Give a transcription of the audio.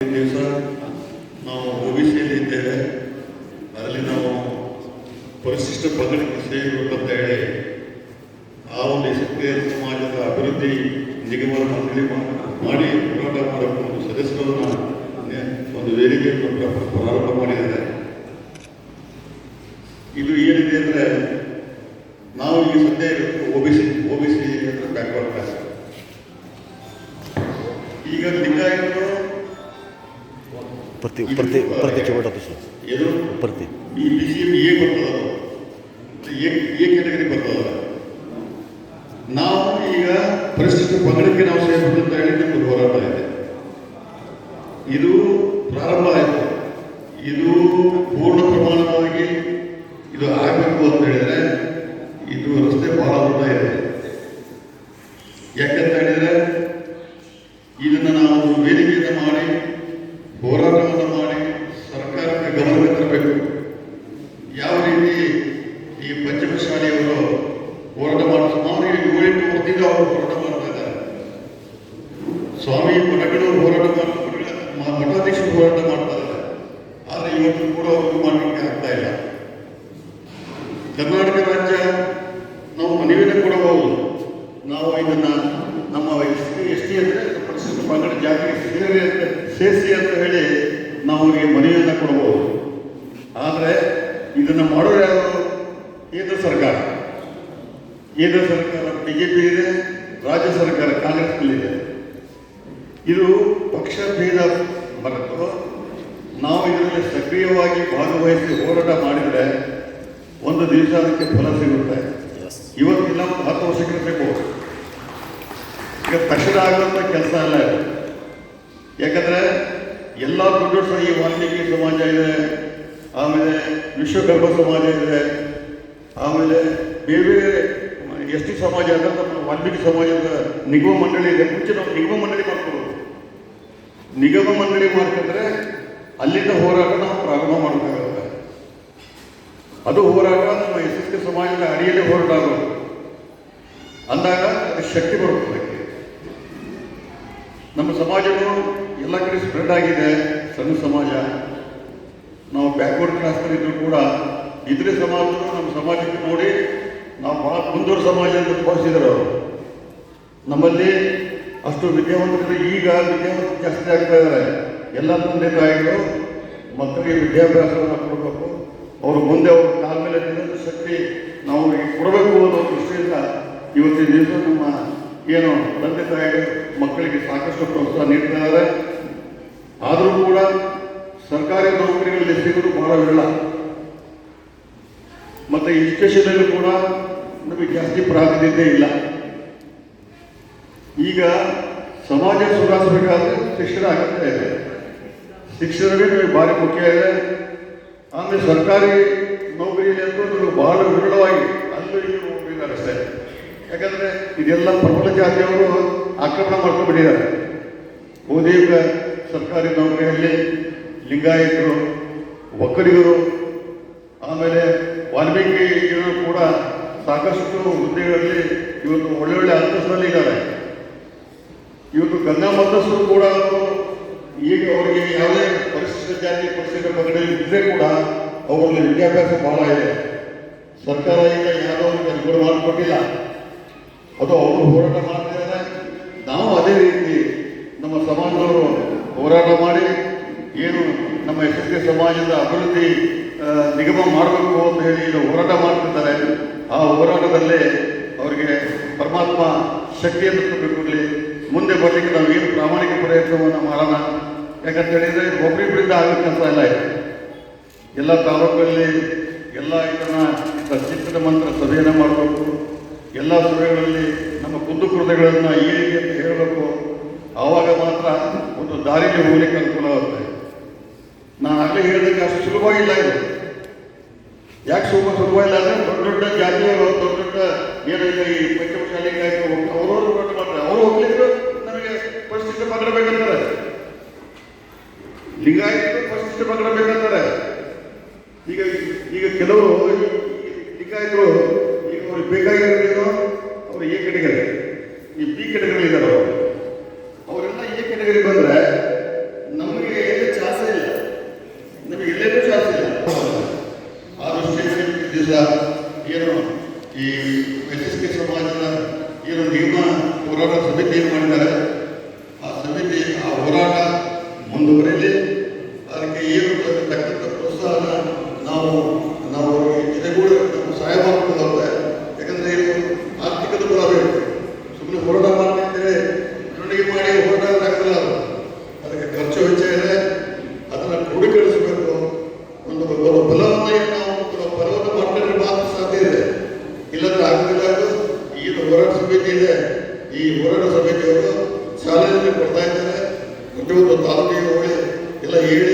ದಿವಸ ನಾವು O B ಸಿಯಲ್ಲಿ ಇದ್ದೇವೆ. ಅದರಲ್ಲಿ ನಾವು ಪರಿಶಿಷ್ಟ ಪಂಗಡಕ್ಕೆ ಸೇರಬೇಕು ಅಂತ ಹೇಳಿ ಆ ಒಂದು ಸಮಾಜದ ಅಭಿವೃದ್ಧಿ ನಿಗಮವನ್ನು ಮಾಡಿ ಹೋರಾಟ ಮಾಡಬೇಕು ಒಂದು ಸದಸ್ಯರನ್ನ ಒಂದು ವೇದಿಕೆಯನ್ನು ಪ್ರ- ಪ್ರಾರಂಭ ಮಾಡಿದ್ದಾರೆ. ಇದು ಏನಿದೆ ಅಂದರೆ ನಾವು ಈ ಸದ್ಯ O B C O B C ಅಂದರೆ ಬ್ಯಾಕ್ವರ್ಡ್ ಕ್ಲಾಸ್ ಪ್ರತಿ ಪ್ರತಿ ಪ್ರತಿ ಚೌಟ ಸರ್ ಪ್ರತಿ. ಎಂ ಬರ್ತದ ನಾವು ಈಗ ಪರಿಸ್ಥಿತಿ ಪಂಗಡಕ್ಕೆ ನಾವು ಸೇರ್ಬೇಕು ಅಂತ ಹೇಳಿ ನಮ್ಮದು ಹೋರಾಟ ಇದೆ. ಇದು ಪ್ರಾರಂಭ ಆಯಿತು. ಇದು ಪೂರ್ಣ ಪ್ರಮಾಣವಾಗಿ ಇದು ಆಗಬೇಕು ಅಂತ ಹೇಳಿದ್ರೆ ಇದು ರಸ್ತೆ ಬಹಳ ಉದ್ದ ಇದೆ. ಯಾಕಂತ ಹೇಳಿದ್ರೆ ಇದನ್ನು ನಾವು ವೇದಿಕೆಯನ್ನು ಮಾಡಿ ಹೋರಾಟವನ್ನು ಮಾಡಿ ಸರ್ಕಾರಕ್ಕೆ ಗಮನಕ್ಕೆ ತರಬೇಕು ಯಾವ ರೀತಿ ಈ ಪಂಚಮಶಾಲಿಯವರು ಹೋರಾಟ ಮಾಡಿ ಸುಮಾರು ಏಳೆಂಟು ವರ್ಷದಿಂದ ಅವರು ಹೋರಾಟ ಮಾಡ್ತಾ ಇದ್ದಾರೆ ಸ್ವಾಮಿ ಮಠಗಳವರು ಹೋರಾಟ ಮಾಡ್ತಾ ಮ- ಮಠಾಧೀಶರು ಹೋರಾಟ ಮಾಡ್ತಾ ಇದ್ದಾರೆ ಆದರೆ ಇವತ್ತು ಕೂಡ ಅವರು ಮಾಡಲಿಕ್ಕೆ ಆಗ್ತಾ ಇಲ್ಲ ಕರ್ನಾಟಕ ರಾಜ್ಯ ನಾವು ಮನವಿನ ಕೊಡಬಹುದು. ನಾವು ಇದನ್ನು ನಮ್ಮ ಎಸ್ ಟಿ ಎಸ್ ಟಿ ಅಂದರೆ ಪರಿಶಿಷ್ಟ ಪಂಗಡ ಅಂತ ಸೇರಿಸಿ ಅಂತ ಹೇಳಿ ನಾವು ಅವರಿಗೆ ಮನವಿಯನ್ನು ಕೊಡಬಹುದು. ಆದರೆ ಇದನ್ನು ಮಾಡೋರು ಯಾರು? ಕೇಂದ್ರ ಸರ್ಕಾರ. ಕೇಂದ್ರ ಸರ್ಕಾರ ಬಿ ಜೆ ಪಿ ಇದೆ, ರಾಜ್ಯ ಸರ್ಕಾರ ಕಾಂಗ್ರೆಸ್ನಲ್ಲಿದೆ. ಇದು ಪಕ್ಷ ಭೇದ ಬರುತ್ತೋ, ನಾವು ಇದರಲ್ಲಿ ಸಕ್ರಿಯವಾಗಿ ಭಾಗವಹಿಸಿ ಹೋರಾಟ ಮಾಡಿದರೆ ಒಂದು ದಿವಸ ಅದಕ್ಕೆ ಫಲ ಸಿಗುತ್ತೆ. ಇವತ್ತಿಲ್ಲ ಒಂದು ಹತ್ತು ವರ್ಷಕ್ಕೆ ಸಿಗ್ಬೋದು ಈಗ ತಕ್ಷಣ ಆಗುವಂಥ ಕೆಲಸ ಅಲ್ಲ ಯಾಕಂದರೆ ಎಲ್ಲ ದೊಡ್ಡ ಈ ವಾಲ್ಮೀಕಿ ಸಮಾಜ ಇದೆ ಆಮೇಲೆ ವಿಶ್ವಕರ್ಮ ಸಮಾಜ ಇದೆ ಆಮೇಲೆ ಬೇರೆ ಬೇರೆ ಎಸ್ ಟಿ ಸಮಾಜ ಅಂದರೆ ನಮ್ಮ ವಾಲ್ಮೀಕಿ ಸಮಾಜದ ನಿಗಮ ಮಂಡಳಿ ಇದೆ. ಮುಂಚೆ ನಾವು ನಿಗಮ ಮಂಡಳಿ ಮಾಡ್ಕೊಬೋದು ನಿಗಮ ಮಂಡಳಿ ಮಾಡ್ಕೊಂಡ್ರೆ ಅಲ್ಲಿಂದ ಹೋರಾಟ ನಾವು ಪ್ರಾರಂಭ ಮಾಡಬೇಕಾಗುತ್ತೆ ಅದು ಹೋರಾಟ ನಮ್ಮ ಯಶಸ್ವಿ ಸಮಾಜದ ಅಡಿಯಲ್ಲಿ ಹೋರಾಟ ಅಂದಾಗ ಅದು ಶಕ್ತಿ ಬರುತ್ತೆ ನಮ್ಮ ಸಮಾಜಗಳು ಎಲ್ಲ ಕಡೆ ಸ್ಪ್ರೆಡ್ ಆಗಿದೆ. ಸಣ್ಣ ಸಮಾಜ, ನಾವು ಬ್ಯಾಕ್ವರ್ಡ್ ಕ್ಲಾಸ್ನಲ್ಲಿದ್ದರೂ ಕೂಡ ಇದ್ರೆ ಸಮಾಜವನ್ನು ನಮ್ಮ ಸಮಾಜಕ್ಕೆ ನೋಡಿ ನಾವು ಬಹಳ ಮುಂದುವರ ಸಮಾಜ ಅಂತ ಭಾವಿಸಿದ್ರು ಅವರು. ನಮ್ಮಲ್ಲಿ ಅಷ್ಟು ವಿದ್ಯಾವಂತರು ಈಗ ವಿದ್ಯಾವಂತ ಜಾಸ್ತಿ ಆಗ್ತಾ ಇದ್ದಾರೆ. ಎಲ್ಲ ತಂದೆ ತಾಯಿಗಳು ಮಕ್ಕಳಿಗೆ ವಿದ್ಯಾಭ್ಯಾಸವನ್ನು ಕೊಡಬೇಕು. ಅವರು ಮುಂದೆ ಅವ್ರ ಕಾಲ ಮೇಲೆ ನಿಲ್ಲುವ ಶಕ್ತಿ ನಾವು ಕೊಡಬೇಕು ಅನ್ನೋ ದೃಷ್ಟಿಯಿಂದ ಇವತ್ತಿನ ದಿವಸ ನಮ್ಮ ಏನು ತಂದೆ ತಾಯಿಗಳು ಮಕ್ಕಳಿಗೆ ಸಾಕಷ್ಟು ಪ್ರೋತ್ಸಾಹ ನೀಡ್ತಾ ಇದ್ದಾರೆ. ಆದರೂ ಕೂಡ ಸರ್ಕಾರಿ ನೌಕರಿಗಳಲ್ಲಿ ಸಿಗೋದು ಬಹಳ ವಿರಳ. ಮತ್ತು ಎಜುಕೇಷನಲ್ಲಿ ಕೂಡ ನಮಗೆ ಜಾಸ್ತಿ ಪ್ರಾಧಾನ್ಯತೆ ಇಲ್ಲ. ಈಗ ಸಮಾಜ ಸುಧಾರಿಸಬೇಕಾದ್ರೆ ಶಿಕ್ಷಣ ಅಗತ್ಯ ಇದೆ. ಶಿಕ್ಷಣವೇ ನಮಗೆ ಭಾರಿ ಮುಖ್ಯ ಇದೆ. ಆಮೇಲೆ ಸರ್ಕಾರಿ ನೌಕರಿಯಲ್ಲಿ ಅಂತೂ ಬಹಳ ವಿರಳವಾಗಿ ಅಲ್ಲೂ ಇಲ್ಲಿ ಅಷ್ಟೇ. ಯಾಕಂದರೆ ಇದೆಲ್ಲ ಪ್ರಬಲ ಜಾತಿಯವರು ಆಕ್ರಮಣ ಮಾಡ್ಕೊಂಡ್ಬಿಟ್ಟಿದ್ದಾರೆ. ಬಹುತೇಕ ಸರ್ಕಾರಿ ನೌಕರಿಯಲ್ಲಿ ಲಿಂಗಾಯತರು, ಒಕ್ಕಲಿಗರು, ಆಮೇಲೆ ವಾಲ್ಮೀಕಿ ಜನರು ಕೂಡ ಸಾಕಷ್ಟು ಹುದ್ದೆಗಳಲ್ಲಿ ಇವತ್ತು ಒಳ್ಳೆ ಒಳ್ಳೆ ಇದ್ದಾರೆ ಇವತ್ತು ಗಂಗಾ ಮಂತಸ್ಸು ಕೂಡ ಈಗ ಅವರಿಗೆ ಯಾವುದೇ ಪರಿಶಿಷ್ಟ ಜಾತಿ, ಪರಿಶಿಷ್ಟ ಪಂಗಡ ಇದ್ದರೆ ಕೂಡ ಅವರಲ್ಲಿ ವಿದ್ಯಾಭ್ಯಾಸ ಬಹಳ ಇದೆ. ಸರ್ಕಾರ ಈಗ ಯಾವುದೋ ಅವ್ರಿಗೆ ಅನುಕೂಲ ಮಾಡಿಕೊಟ್ಟಿಲ್ಲ. ಅದು ಅವರು ಹೋರಾಟ ಮಾಡ್ತಿದ್ದಾರೆ. ನಾವು ಅದೇ ರೀತಿ ನಮ್ಮ ಸಮಾಜದವರು ಹೋರಾಟ ಮಾಡಿ ಏನು ನಮ್ಮ ಎಸ್ ಸಮಾಜದ ಅಭಿವೃದ್ಧಿ ನಿಗಮ ಮಾಡಬೇಕು ಅಂತ ಹೇಳಿ ಈಗ ಹೋರಾಟ ಮಾಡ್ತಿದ್ದಾರೆ. ಆ ಹೋರಾಟದಲ್ಲೇ ಅವರಿಗೆ ಪರಮಾತ್ಮ ಶಕ್ತಿಯನ್ನು ತುಂಬಿ ಮುಂದೆ ಬರಲಿಕ್ಕೆ ನಾವು ಏನು ಪ್ರಾಮಾಣಿಕ ಪ್ರಯತ್ನವನ್ನು ಮಾಡೋಣ? ಯಾಕಂತ ಹೇಳಿದರೆ ಒಬ್ಬರಿಬ್ಬರಿಂದ ಆಗೋ ಕೆಲಸ ಎಲ್ಲ ಇದೆ. ಎಲ್ಲ ತಾಲೂಕಲ್ಲಿ ಎಲ್ಲ ಇದನ್ನ ಚಿತ್ರದ ಮಂತ್ರ ಸಭೆಯನ್ನು ಮಾಡಬೇಕು. ಎಲ್ಲ ಸಭೆಗಳಲ್ಲಿ ನಮ್ಮ ಕುಂದುಕೊರತೆಗಳನ್ನು ರೀತಿ ಅಂತ ಹೇಳಬೇಕು? ಆವಾಗ ಮಾತ್ರ ಒಂದು ದಾರಿಗೆ ಹೋಗ್ಲಿಕ್ಕೆ ಅನುಕೂಲವಾಗುತ್ತೆ ನಾನು ಆಗಲೇ ಹೇಳಿದಾಗ ಅಷ್ಟು ಸುಲಭವಾಗಿಲ್ಲ ಇದು. ಯಾಕೆ ಸುಲಭ ಸುಲಭ ಇಲ್ಲ ಅಂದರೆ ದೊಡ್ಡ ದೊಡ್ಡ ಜಾತಿಯವರು, ದೊಡ್ಡ ದೊಡ್ಡ ಏನಿದೆ ಈ ಮಾಡ್ತಾರೆ ಅವರು ಹೋಗ್ಲಿಕ್ಕೆ ಪಂಗಡಬೇಕಂತಾರೆ ಲಿಂಗಾಯತರು ಫಸ್ಟ್ ಪಂಗಡಬೇಕಂತಾರೆ ಈಗ ಈಗ ಕೆಲವು ಲಿಂಗಾಯತರು ಈಗ ಅವ್ರಿಗೆ ಬೇಕಾಗಿರೋದೇನು ಅವ್ರು ಎ ಕೆಟಗರಿ ಈ ಬಿ ಕೆಟಗರಿ ಇದ್ದಾರೆ ಅವರು. ಅವರೆಲ್ಲ ಎ ಕೆಟಗರಿ ಬಂದ್ರೆ ನಮಗೆ ಎಲ್ಲ ಚಾನ್ಸ್ ಇಲ್ಲ. ನಮಗೆ ಎಲ್ಲೇನೂ ಚಾನ್ಸ್ ಇಲ್ಲ. ಆದಷ್ಟು ಇದ್ದಿಲ್ಲ ಏನು ಈ ಎಸ್ ಎಸ್ ಪಿ ಸಮಾಜದ ಏನು ನಿಯಮ ಹೋರಾಟ ಸಮಿತಿ ಏನು ಮಾಡಿದ್ದಾರೆ? ಹೋರಾಟ ಮುಂದುವರಿಲಿ. ಅದಕ್ಕೆ ಏನು ತಕ್ಕಂಥ ಪ್ರೋತ್ಸಾಹನ ನಾವು ಉದ್ಯೋಗ ತಾಳ್ಮೆಯ ಒಳ್ಳೆ ಎಲ್ಲ ಏಳು